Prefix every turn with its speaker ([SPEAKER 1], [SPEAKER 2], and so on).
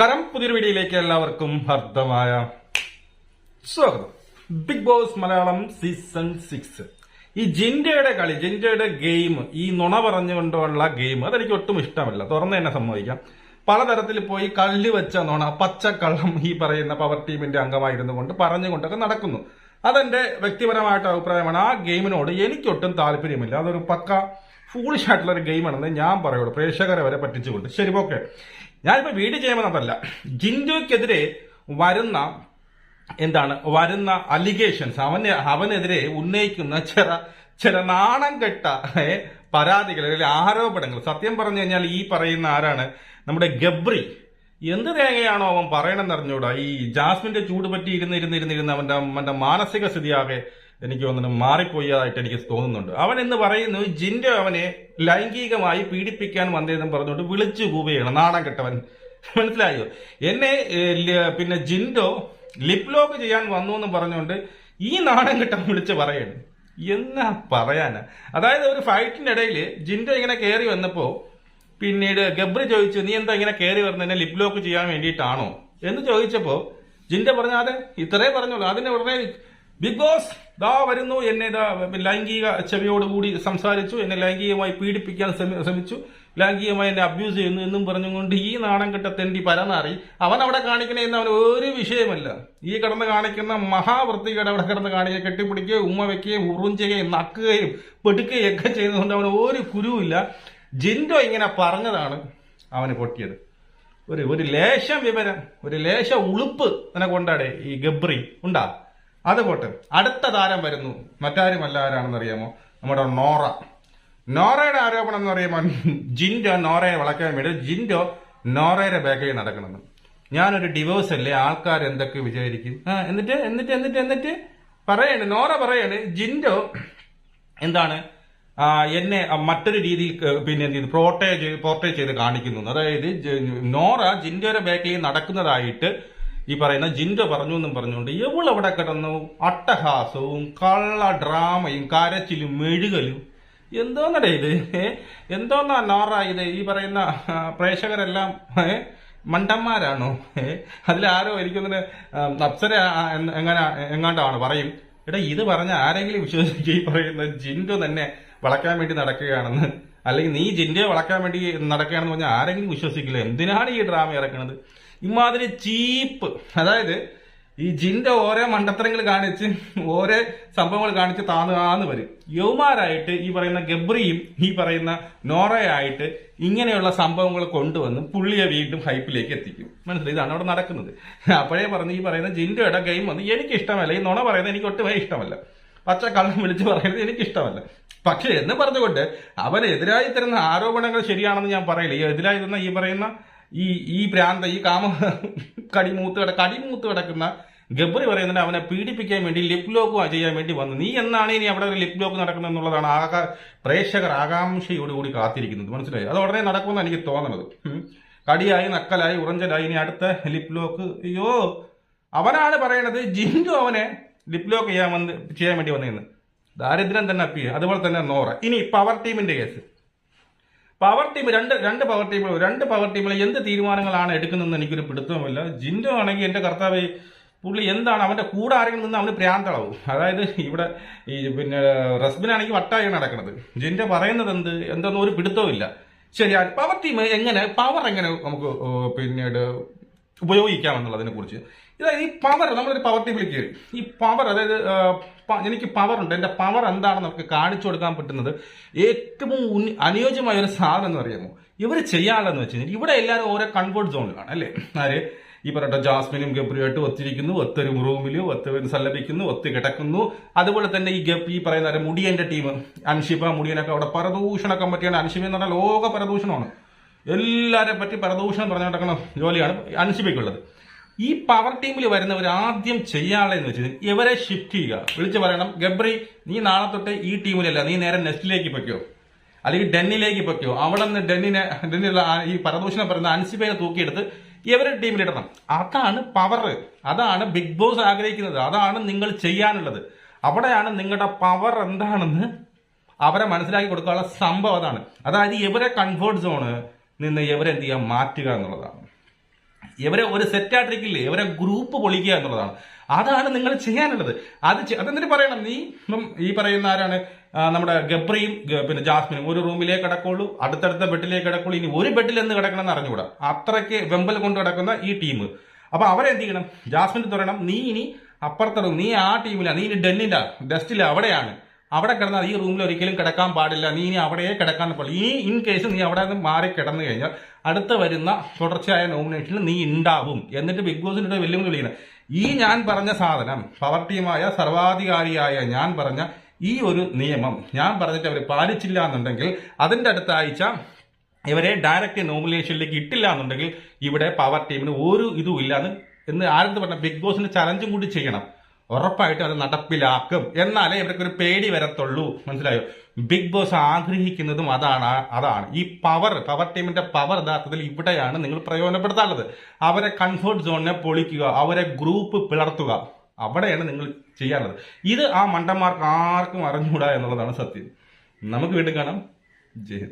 [SPEAKER 1] നമസ്കാരം. പുതിയൊരു വീഡിയോയിലേക്ക് എല്ലാവർക്കും ഹർദ്ദമായ സ്വാഗതം. Bigg Boss Malayalam season six ഈ ജിൻഡയുടെ കളി ജിൻഡയുടെ ഗെയിം ഈ നുണ പറഞ്ഞുകൊണ്ടുള്ള ഗെയിം അതെനിക്ക് ഒട്ടും ഇഷ്ടമല്ല. തുറന്ന് തന്നെ സമ്മതിക്കാം. പലതരത്തിൽ പോയി കള്ളി വെച്ച നുണ പച്ചക്കള്ളം ഈ പറയുന്ന പവർ ടീമിന്റെ അംഗമായിരുന്നു കൊണ്ട് പറഞ്ഞുകൊണ്ടൊക്കെ നടക്കുന്നു. അതെന്റെ വ്യക്തിപരമായിട്ട് അഭിപ്രായമാണ്. ആ ഗെയിമിനോട് എനിക്കൊട്ടും താല്പര്യമില്ല. അതൊരു പക്ക ഫൂളിഷ് ആയിട്ടുള്ള ഒരു ഗെയിമാണെന്ന് ഞാൻ പറയുള്ളൂ. പ്രേക്ഷകരെ വരെ പറ്റിച്ചുകൊണ്ട്. ശരി ഓക്കെ ഞാനിപ്പോ വീഡിയോ ചെയ്യുന്നതല്ല ജിൻഡോയ്ക്കെതിരെ വരുന്ന എന്താണ് വരുന്ന അലിഗേഷൻസ് അവന് അവനെതിരെ ഉന്നയിക്കുന്ന ചില ചില നാണം കെട്ട പരാതികൾ അല്ലെങ്കിൽ ആരോപണങ്ങൾ. സത്യം പറഞ്ഞു കഴിഞ്ഞാൽ ഈ പറയുന്ന ആരാണ്? നമ്മുടെ ഗബ്രി. എന്ത് തേങ്ങയാണോ അവൻ പറയണമെന്ന് അറിഞ്ഞൂടാ ഈ ജാസ്മിന്റെ ചൂട് പറ്റി ഇരുന്ന് ഇരുന്ന് ഇരുന്ന് ഇരുന്ന് അവന്റെ അവന്റെ മാനസിക സ്ഥിതിയാകെ എനിക്ക് തോന്നുന്നു മാറിപ്പോയതായിട്ട് എനിക്ക് തോന്നുന്നുണ്ട്. അവൻ എന്ന് പറയുന്നു ജിൻഡോ അവനെ ലൈംഗികമായി പീഡിപ്പിക്കാൻ വന്നതെന്നും പറഞ്ഞുകൊണ്ട് വിളിച്ചു കൂവുകയാണ്. നാടൻ കെട്ടവൻ. മനസ്സിലായോ? എന്നെ പിന്നെ ജിൻഡോ ലിപ് ലോക്ക് ചെയ്യാൻ വന്നു എന്ന് പറഞ്ഞുകൊണ്ട് ഈ നാടൻ കെട്ടവൻ വിളിച്ച് പറയാണ്. എന്നാ പറയാനാ? അതായത് ഒരു ഫൈറ്റിന്റെ ഇടയിൽ ജിൻഡോ ഇങ്ങനെ കയറി വന്നപ്പോ പിന്നീട് ഗബ്രി ചോദിച്ചു നീ എന്താ ഇങ്ങനെ കയറി വരുന്നതിനെ ലിപ് ലോക്ക് ചെയ്യാൻ വേണ്ടിയിട്ടാണോ? എന്ന് ചോദിച്ചപ്പോ ജിൻഡോ പറഞ്ഞു അതെ ഇത്രേ പറഞ്ഞോളൂ. അതിന് ഉടനെ ബിഗ് ബോസ് ദാ വരുന്നു. എന്നെ ലൈംഗിക ചെവിയോടുകൂടി സംസാരിച്ചു. എന്നെ ലൈംഗികമായി പീഡിപ്പിക്കാൻ ശ്രമിച്ചു. ലൈംഗികമായി എന്നെ അബ്യൂസ് ചെയ്യുന്നു എന്നും പറഞ്ഞുകൊണ്ട് ഈ നാണം കെട്ട തെണ്ടി പരനാറി അവൻ അവിടെ കാണിക്കണേ എന്ന് അവൻ ഒരു വിഷയമല്ല. ഈ കിടന്ന് കാണിക്കുന്ന മഹാവൃത്തികേട് അവിടെ കിടന്ന് കാണിക്കുക കെട്ടിപ്പിടിക്കുകയും ഉമ്മ വെക്കുകയും ഉറുഞ്ചുകയും നക്കുകയും പെടുക്കുകയും ഒക്കെ ചെയ്യുന്നതുകൊണ്ട് അവൻ ഒരു കുരുവില്ല. ജിൻഡോ ഇങ്ങനെ പറഞ്ഞതാണ് അവന് പൊട്ടിയത്. ഒരു ഒരു ലേശം വിവരം ഒരു ലേശ ഉളുപ്പ് നിനക്ക് കൊണ്ടാടേ ഈ ഗബ്രി ഉണ്ടാ. അത് പോട്ടെ. അടുത്ത താരം വരുന്നു. മറ്റാരുമല്ല ആരാണെന്ന് അറിയാമോ നമ്മുടെ നോറ. നോറയുടെ ആരോപണം എന്ന് പറയുമ്പോൾ ജിൻഡോ നോറയെ വളക്കാൻ വേണ്ടി ജിൻഡോ നോറയുടെ ബാക്കിൽ നടക്കണമെന്ന് ഞാനൊരു ഡിവോഴ്സ് അല്ലേ? ആൾക്കാർ എന്തൊക്കെ വിചാരിക്കും? എന്നിട്ട് എന്നിട്ട് എന്നിട്ട് എന്നിട്ട് പറയാണ് നോറ പറയാണ് ജിൻഡോ എന്താണ്? എന്നെ മറ്റൊരു രീതിയിൽ പിന്നെ എന്ത് ചെയ്തു? പ്രോട്ടേജ് പോർട്ടേജ് ചെയ്ത് കാണിക്കുന്നു. അതായത് നോറ ജിൻഡോയുടെ ബാക്കിൽ നടക്കുന്നതായിട്ട് ഈ പറയുന്ന ജിൻഡോ പറഞ്ഞു എന്നും പറഞ്ഞുകൊണ്ട് എവളവിടെ കിടന്നു? അട്ടഹാസവും കള്ള ഡ്രാമയും കരച്ചിലും മെഴുകലും. എന്തോന്നടേ ഇത്? എന്തോന്നാ നോറ ഇത്? ഈ പറയുന്ന പ്രേക്ഷകരെല്ലാം മണ്ടന്മാരാണോ? അതിലാരോ എനിക്കൊന്നിന് അപ്സര എങ്ങനെ എങ്ങാണ്ടാണ് പറയും. എടാ ഇത് പറഞ്ഞ ആരെങ്കിലും വിശ്വസിക്കുക ഈ പറയുന്ന ജിൻഡോ തന്നെ വളക്കാൻ വേണ്ടി നടക്കുകയാണെന്ന്. അല്ലെങ്കിൽ നീ ജിൻഡയെ വളക്കാൻ വേണ്ടി നടക്കുകയാണെന്ന് പറഞ്ഞാൽ ആരെങ്കിലും വിശ്വസിക്കില്ല? എന്തിനാണ് ഈ ഡ്രാമ ഇറക്കുന്നത് ഇമാതിരി ചീപ്പ്. അതായത് ഈ ജിന്റെ ഓരോ മണ്ടത്തരങ്ങൾ കാണിച്ച് ഓരോ സംഭവങ്ങൾ കാണിച്ച് താന്ന് വരും. യൗമാരായിട്ട് ഈ പറയുന്ന ഗബ്രിയും ഈ പറയുന്ന നോറയായിട്ട് ഇങ്ങനെയുള്ള സംഭവങ്ങൾ കൊണ്ടുവന്ന് പുള്ളിയെ വീണ്ടും ഹൈപ്പിലേക്ക് എത്തിക്കും. മനസ്സിലായി? ഇതാണ് അവിടെ നടക്കുന്നത്. അപ്പോഴേ പറഞ്ഞ് ഈ പറയുന്ന ജിൻഡോയുടെ ഗെയിം വന്ന് എനിക്ക് ഇഷ്ടമല്ല ഈ നുണ പറയുന്നത് എനിക്ക് ഒട്ടുമേ ഇഷ്ടമല്ല. പച്ച കള്ളം വിളിച്ച് പറയുന്നത് എനിക്ക് ഇഷ്ടമല്ല പക്ഷേ എന്ന് പറഞ്ഞുകൊണ്ട് അവനെതിരായി തരുന്ന ആരോപണങ്ങൾ ശരിയാണെന്ന് ഞാൻ പറയില്ല. എതിരായി തരുന്ന ഈ പറയുന്ന ഈ ഈ പ്രാന്ത ഈ കാമ കടിമൂത്ത് കിട കടിമൂത്ത് കിടക്കുന്ന ഗബ്രി പറയുന്നുണ്ട് അവനെ പീഡിപ്പിക്കാൻ വേണ്ടി ലിപ് ലോക്ക് ചെയ്യാൻ വേണ്ടി വന്നു. നീ എന്നാണ് ഇനി അവിടെ ലിപ് ലോക്ക് നടക്കുന്നത് എന്നുള്ളതാണ് ആകാ പ്രേക്ഷകർ ആകാംക്ഷയോടുകൂടി കാത്തിരിക്കുന്നത്. മനസ്സിലായി? അത് ഉടനെ നടക്കുമെന്ന് എനിക്ക് തോന്നുന്നത് കടിയായി നക്കലായി ഉറഞ്ചലായി ഇനി അടുത്ത ലിപ് ലോക്ക് അയ്യോ അവനാണ് പറയണത് ജിൻഡു അവനെ ലിപ് ലോക്ക് ചെയ്യാൻ വന്ന് ചെയ്യാൻ വേണ്ടി വന്നിരുന്നു ദാരിദ്ര്യം തന്നെ അപ്പിയ. അതുപോലെ തന്നെ നോറ. ഇനി പവർ ടീമിന്റെ കേസ് പവർ ടീം രണ്ട് രണ്ട് പവർ ടീമുകൾ രണ്ട് പവർ ടീമിൽ എന്ത് തീരുമാനങ്ങളാണ് എടുക്കുന്നതെന്ന് എനിക്കൊരു പിടുത്തവുമില്ല. ജിൻഡോ ആണെങ്കിൽ എന്റെ കർത്താവ് പുള്ളി എന്താണ് അവന്റെ കൂടെ ആരെങ്കിലും നിന്ന് അവന് പ്രാന്തളവും. അതായത് ഇവിടെ ഈ പിന്നെ റസ്ബിനാണെങ്കിൽ വട്ടായാണ് നടക്കുന്നത്. ജിൻഡോ പറയുന്നത് എന്ത്? എന്തൊന്നും ഒരു പിടുത്തവുമില്ല. ഇല്ല ശരി പവർ ടീം എങ്ങനെ പവർ എങ്ങനെ നമുക്ക് പിന്നീട് ഉപയോഗിക്കാമെന്നുള്ളതിനെ കുറിച്ച് ഇതായത് ഈ പവർ നമ്മളൊരു പവർ ടീമിൽ കയറി ഈ പവർ അതായത് എനിക്ക് പവർ ഉണ്ട്. എന്റെ പവർ എന്താണെന്ന് നമുക്ക് കാണിച്ചു കൊടുക്കാൻ പറ്റുന്നത് ഏറ്റവും അനുയോജ്യമായ ഒരു സാധനം എന്ന് അറിയാമോ ഇവർ ചെയ്യാനുള്ളതെന്ന് വെച്ച് കഴിഞ്ഞാൽ ഇവിടെ എല്ലാവരും ഓരോ കൺവേർട്ട് സോണിലാണ് അല്ലേ? ആര്? ഈ പറഞ്ഞ ജാസ്മിനും ഗബ്രിയായിട്ട് ഒത്തിരിക്കുന്നു ഒത്തൊരു റൂമിൽ ഒത്ത് സല്ലപിക്കുന്നു ഒത്ത് കിടക്കുന്നു. അതുപോലെ തന്നെ ഈ ഗപ്പ് പറയുന്ന മുടിയന്റെ ടീം അൻഷിബ മുടിയനൊക്കെ അവിടെ പരദൂഷണ കമ്മിറ്റിയാണ്. അൻഷിബ എന്ന് പറഞ്ഞാൽ ലോക പരദൂഷണമാണ്. എല്ലാരെ പറ്റി പരദൂഷണം പറഞ്ഞു നടക്കുന്ന ജോലിയാണ് അൻഷിബയ്ക്കുള്ളത് ഈ പവർ ടീമിൽ വരുന്നവർ ആദ്യം ചെയ്യാനുള്ളതെന്ന് വെച്ചാൽ ഇവരെ ഷിഫ്റ്റ് ചെയ്യുക. വിളിച്ചു പറയണം ഗബ്രി നീ നാളെ തൊട്ട് ഈ ടീമിലല്ല നീ നേരെ നെസ്റ്റിലേക്ക് പൊയ്ക്കോ. അല്ലെങ്കിൽ ഡെന്നിലേക്ക് പൊയ്ക്കോ. അവിടെ നിന്ന് ഡെന്നിനെ ഡെന്നിലുള്ള ഈ പരദൂഷണം പറയുന്ന അൻസിബയെ തൂക്കിയെടുത്ത് ഇവരുടെ ടീമിലിടണം. അതാണ് പവർ അതാണ് ബിഗ് ബോസ് ആഗ്രഹിക്കുന്നത്. അതാണ് നിങ്ങൾ ചെയ്യാനുള്ളത്. അവിടെയാണ് നിങ്ങളുടെ പവർ എന്താണെന്ന് അവരെ മനസ്സിലാക്കി കൊടുക്കാനുള്ള സംഭവം അതാണ്. അതായത് ഇവരെ കംഫേർട്ട് സോണ് നിന്ന് ഇവരെന്ത് ചെയ്യാൻ മാറ്റുക എന്നുള്ളതാണ്. ഇവരെ ഒരു സെറ്റ് ആയിട്ടിരിക്കില്ലേ? ഇവരെ ഗ്രൂപ്പ് പൊളിക്കുക എന്നുള്ളതാണ്. അതാണ് നിങ്ങൾ ചെയ്യാനുള്ളത്. അത് അതെന്തിനു പറയണം? നീ ഈ പറയുന്ന ആരാണ്? നമ്മുടെ ഗബ്രിയും പിന്നെ ജാസ്മിനും ഒരു റൂമിലേക്ക് കിടക്കുള്ളൂ അടുത്തടുത്ത ബെഡിലേക്ക് കിടക്കുള്ളൂ. ഇനി ഒരു ബെഡിൽ എന്ന് കിടക്കണം എന്ന് അറിഞ്ഞുകൂടാ. അത്രയ്ക്ക് വെമ്പൽ കൊണ്ട് കിടക്കുന്ന ഈ ടീം. അപ്പൊ അവരെന്ത് ചെയ്യണം? ജാസ്മിൻ തുറയണം നീ ഇനി അപ്പുറത്തറും നീ ആ ടീമിലാണ് നീ ഇനി ഡെന്നിലാണ് ഡസ്റ്റില്ല അവിടെയാണ്. അവിടെ കിടന്നാൽ ഈ റൂമിൽ ഒരിക്കലും കിടക്കാൻ പാടില്ല. നീ ഇനി അവിടെയേ കിടക്കാൻ പാടില്ല ഈ ഇൻ കേസ് നീ അവിടെ നിന്ന് മാറി കിടന്നു കഴിഞ്ഞാൽ അടുത്ത വരുന്ന തുടർച്ചയായ നോമിനേഷനിൽ നീ ഉണ്ടാവും എന്നിട്ട് ബിഗ് ബോസിന്റെ വെല്ലുവിളി വിളിക്കണം. ഈ ഞാൻ പറഞ്ഞ സാധനം പവർ ടീമായ സർവാധികാരിയായ ഞാൻ പറഞ്ഞ ഈ ഒരു നിയമം ഞാൻ പറഞ്ഞിട്ട് അവർ പാലിച്ചില്ല എന്നുണ്ടെങ്കിൽ അതിന്റെ അടുത്ത ആഴ്ച ഇവരെ ഡയറക്റ്റ് നോമിനേഷനിലേക്ക് ഇട്ടില്ല എന്നുണ്ടെങ്കിൽ ഇവിടെ പവർ ടീമിന് ഒരു ഇതും ഇല്ല. എന്ന് ആരെന്ന് പറഞ്ഞ ബിഗ് ബോസിന് ചലഞ്ചും കൂടി ചെയ്യണം. ഉറപ്പായിട്ടും അത് നടപ്പിലാക്കും എന്നാലേ ഇവർക്ക് ഒരു പേടി വരത്തുള്ളൂ. മനസ്സിലായോ? ബിഗ് ബോസ് ആഗ്രഹിക്കുന്നതും അതാണ് അതാണ്. ഈ പവർ പവർ ടീമിന്റെ പവർ യഥാർത്ഥത്തിൽ ഇവിടെയാണ് നിങ്ങൾ പ്രയോജനപ്പെടുത്താനുള്ളത്. അവരെ കംഫർട്ട് സോണിനെ പൊളിക്കുക അവരെ ഗ്രൂപ്പ് പിളർത്തുക. അവിടെയാണ് നിങ്ങൾ ചെയ്യാനുള്ളത്. ഇത് ആ മണ്ടന്മാർക്ക് ആർക്കും അറിഞ്ഞുകൂടാ എന്നുള്ളതാണ് സത്യം. നമുക്ക് വീണ്ടും കാണാം. ജയ്